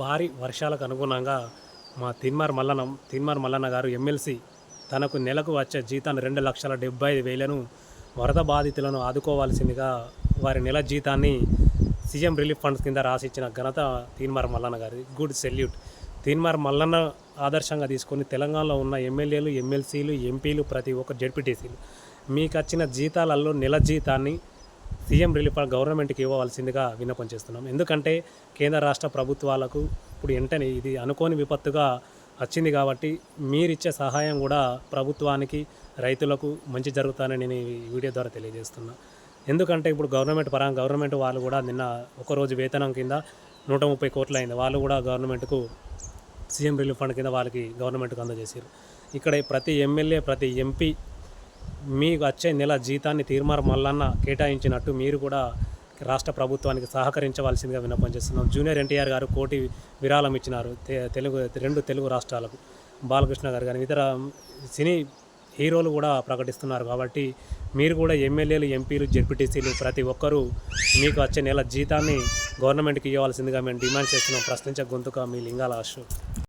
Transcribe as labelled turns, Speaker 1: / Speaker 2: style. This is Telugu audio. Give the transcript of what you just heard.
Speaker 1: భారీ వర్షాలకు అనుగుణంగా మా తిన్మార్ మల్లనం తిన్మార్ మల్లన్న గారు ఎమ్మెల్సీ తనకు నెలకు వచ్చే జీతాన్ని రెండు లక్షల డెబ్బై ఐదు వేలను వరద బాధితులను ఆదుకోవాల్సిందిగా వారి నెల జీతాన్ని సీఎం రిలీఫ్ ఫండ్స్ కింద రాసిచ్చిన ఘనత తీన్మార్ మల్లన్న గారి గుడ్ సెల్యూట్. తీన్మార్ మల్లన్న ఆదర్శంగా తీసుకొని తెలంగాణలో ఉన్న ఎమ్మెల్యేలు ఎమ్మెల్సీలు ఎంపీలు ప్రతి ఒక్క జడ్పీటీసీలు మీకు వచ్చిన జీతాలలో నెల జీతాన్ని సీఎం రిలీఫ్ గవర్నమెంట్కి ఇవ్వవలసిందిగా విన్నపం చేస్తున్నాం. ఎందుకంటే కేంద్ర రాష్ట్ర ప్రభుత్వాలకు ఇప్పుడు వెంటనే ఇది అనుకోని విపత్తుగా వచ్చింది కాబట్టి మీరిచ్చే సహాయం కూడా ప్రభుత్వానికి రైతులకు మంచి జరుగుతానని నేను ఈ వీడియో ద్వారా తెలియజేస్తున్నా. ఎందుకంటే ఇప్పుడు గవర్నమెంట్ పరంగా గవర్నమెంట్ వాళ్ళు కూడా నిన్న ఒక రోజు వేతనం కింద నూట ముప్పై కోట్లు అయింది. వాళ్ళు కూడా గవర్నమెంట్కు సీఎం రిలీఫ్ ఫండ్ కింద వాళ్ళకి గవర్నమెంట్కి అందజేశారు ఇక్కడ ప్రతి ఎమ్మెల్యే ప్రతి ఎంపీ మీకు వచ్చే నెల జీతాన్ని తీర్మార్ మల్లన్న కేటాయించినట్టు మీరు కూడా రాష్ట్ర ప్రభుత్వానికి సహకరించవలసిందిగా విన్నపం చేస్తున్నాం. జూనియర్ ఎన్టీఆర్ గారు కోటి విరాళం ఇచ్చినారు. తెలుగు రెండు తెలుగు రాష్ట్రాలకు. బాలకృష్ణ గారు కానీ ఇతర సినీ హీరోలు కూడా ప్రకటిస్తున్నారు కాబట్టి మీరు కూడా ఎమ్మెల్యేలు ఎంపీలు జెడ్పీటీసీలు ప్రతి ఒక్కరూ మీకు వచ్చే నెల జీతాన్ని గవర్నమెంట్కి ఇవ్వాల్సిందిగా మేము డిమాండ్ చేస్తున్నాం. ప్రశ్నించే గొంతుక మీ లింగాల అశోక్